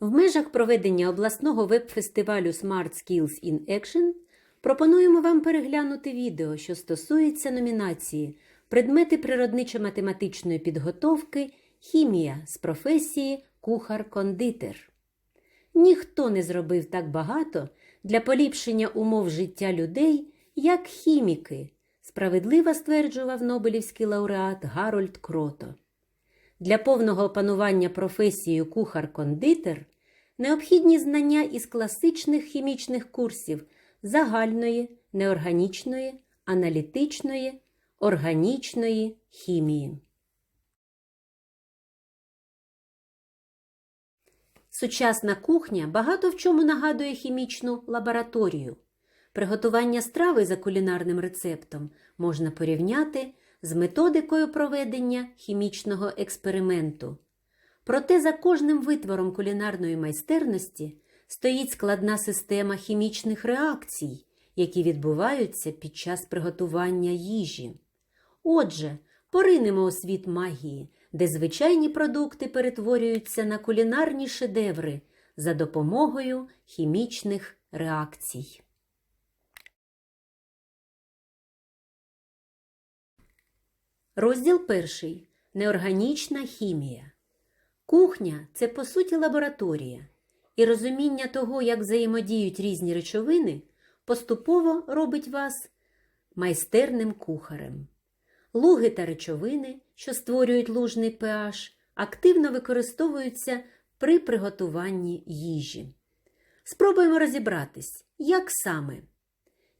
В межах проведення обласного веб-фестивалю Smart Skills in Action пропонуємо вам переглянути відео, що стосується номінації Предмети природничо-математичної підготовки Хімія з професії кухар-кондитер. Ніхто не зробив так багато для поліпшення умов життя людей, як хіміки, справедливо стверджував Нобелівський лауреат Гарольд Крото. Для повного опанування професією кухар-кондитер необхідні знання із класичних хімічних курсів загальної, неорганічної, аналітичної, органічної хімії. Сучасна кухня багато в чому нагадує хімічну лабораторію. Приготування страви за кулінарним рецептом можна порівняти з методикою проведення хімічного експерименту. Проте за кожним витвором кулінарної майстерності стоїть складна система хімічних реакцій, які відбуваються під час приготування їжі. Отже, поринемо у світ магії, де звичайні продукти перетворюються на кулінарні шедеври за допомогою хімічних реакцій. Розділ перший. Неорганічна хімія. Кухня це по суті лабораторія, і розуміння того, як взаємодіють різні речовини, поступово робить вас майстерним кухарем. Луги та речовини, що створюють лужний pH, активно використовуються при приготуванні їжі. Спробуємо розібратись, як саме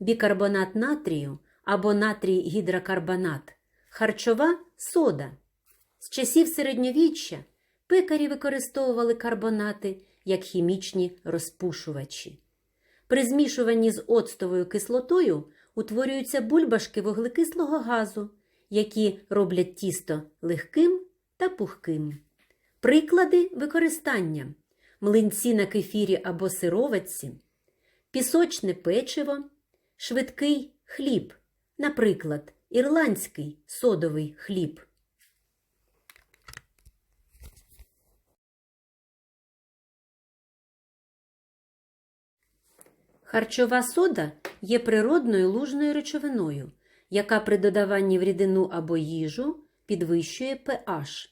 бікарбонат натрію або натрій гідрокарбонат, харчова сода. З часів середньовіччя пекарі використовували карбонати як хімічні розпушувачі. При змішуванні з оцтовою кислотою утворюються бульбашки вуглекислого газу, які роблять тісто легким та пухким. Приклади використання млинці на кефірі або сироватці, пісочне печиво, швидкий хліб, наприклад, ірландський содовий хліб. Харчова сода є природною лужною речовиною, яка при додаванні в рідину або їжу підвищує pH.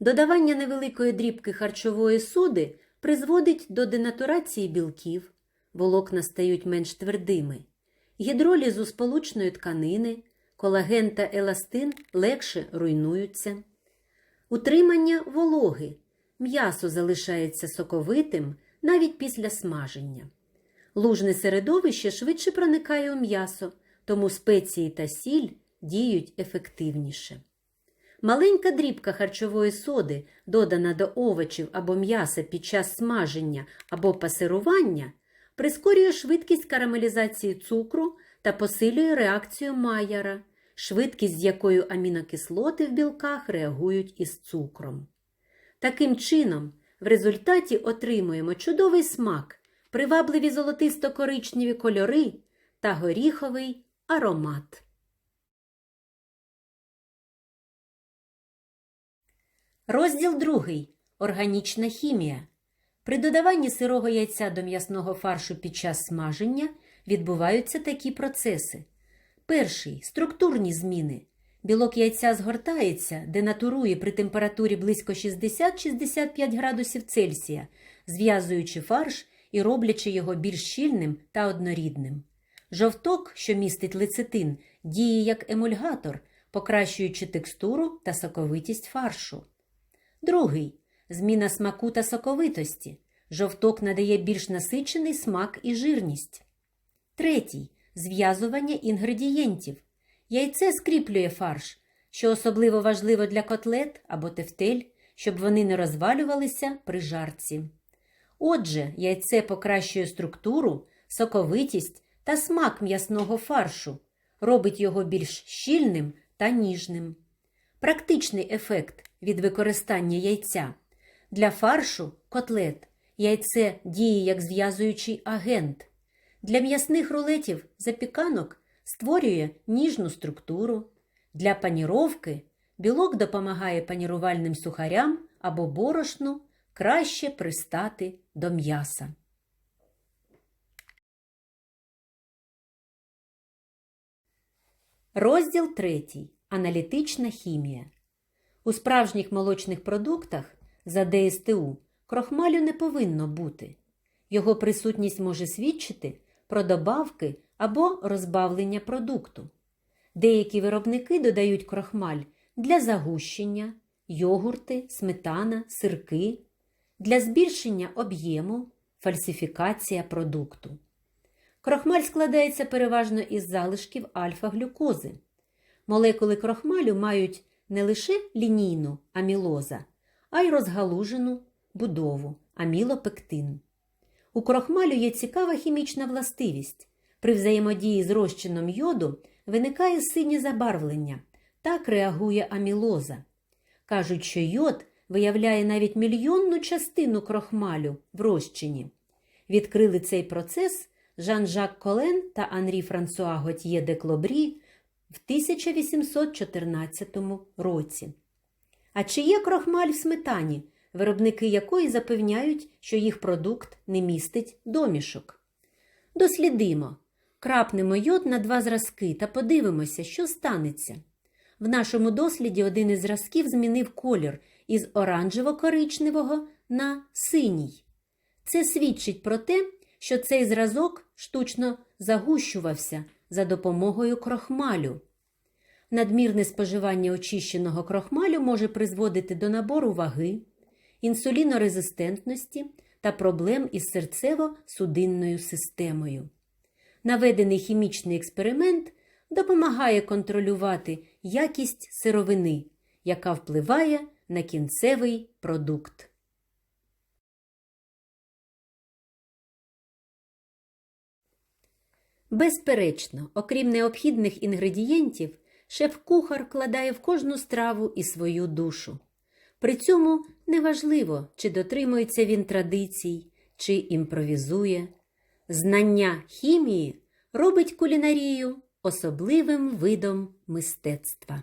Додавання невеликої дрібки харчової соди призводить до денатурації білків, волокна стають менш твердими, гідролізу сполучної тканини, колаген та еластин легше руйнуються. Утримання вологи. М'ясо залишається соковитим навіть після смаження. Лужне середовище швидше проникає у м'ясо, тому спеції та сіль діють ефективніше. Маленька дрібка харчової соди, додана до овочів або м'яса під час смаження або пасирування, прискорює швидкість карамелізації цукру та посилює реакцію Майяра, швидкість, з якою амінокислоти в білках реагують із цукром. Таким чином, в результаті отримуємо чудовий смак, привабливі золотисто-коричневі кольори та горіховий аромат. Розділ 2. Органічна хімія. При додаванні сирого яйця до м'ясного фаршу під час смаження відбуваються такі процеси. Перший структурні зміни. Білок яйця згортається, денатурує при температурі близько 60-65 градусів Цельсія, зв'язуючи фарш і роблячи його більш щільним та однорідним. Жовток, що містить лецитин, діє як емульгатор, покращуючи текстуру та соковитість фаршу. Другий зміна смаку та соковитості. Жовток надає більш насичений смак і жирність. Третій зв'язування інгредієнтів. Яйце скріплює фарш, що особливо важливо для котлет або тефтель, щоб вони не розвалювалися при жарці. Отже, яйце покращує структуру, соковитість та смак м'ясного фаршу, робить його більш щільним та ніжним. Практичний ефект від використання яйця. Для фаршу котлет яйце діє як зв'язуючий агент. Для м'ясних рулетів запіканок створює ніжну структуру. Для паніровки білок допомагає панірувальним сухарям або борошну краще пристати до м'яса. Розділ 3. Аналітична хімія. У справжніх молочних продуктах за ДСТУ крохмалю не повинно бути. Його присутність може свідчити про добавки або розбавлення продукту. Деякі виробники додають крохмаль для загущення, йогурти, сметана, сирки, для збільшення об'єму, фальсифікація продукту. Крохмаль складається переважно із залишків альфа-глюкози. Молекули крохмалю мають не лише лінійну амілоза, а й розгалужену будову амілопектин. У крохмалю є цікава хімічна властивість. При взаємодії з розчином йоду виникає синє забарвлення. Так реагує амілоза. Кажуть, що йод виявляє навіть мільйонну частину крохмалю в розчині. Відкрили цей процес Жан-Жак Колен та Анрі Франсуа Готьє де Клобрі в 1814 році. А чи є крохмаль в сметані, виробники якої запевняють, що їх продукт не містить домішок? Дослідимо, крапнемо йод на два зразки та подивимося, що станеться. В нашому досліді один із зразків змінив колір із оранжево-коричневого на синій. Це свідчить про те, що цей зразок штучно загущувався за допомогою крохмалю. Надмірне споживання очищеного крохмалю може призводити до набору ваги, інсулінорезистентності та проблем із серцево-судинною системою. Наведений хімічний експеримент допомагає контролювати якість сировини, яка впливає на кінцевий продукт. Безперечно, окрім необхідних інгредієнтів, шеф-кухар вкладає в кожну страву і свою душу. При цьому неважливо, чи дотримується він традицій, чи імпровізує. Знання хімії робить кулінарію особливим видом мистецтва.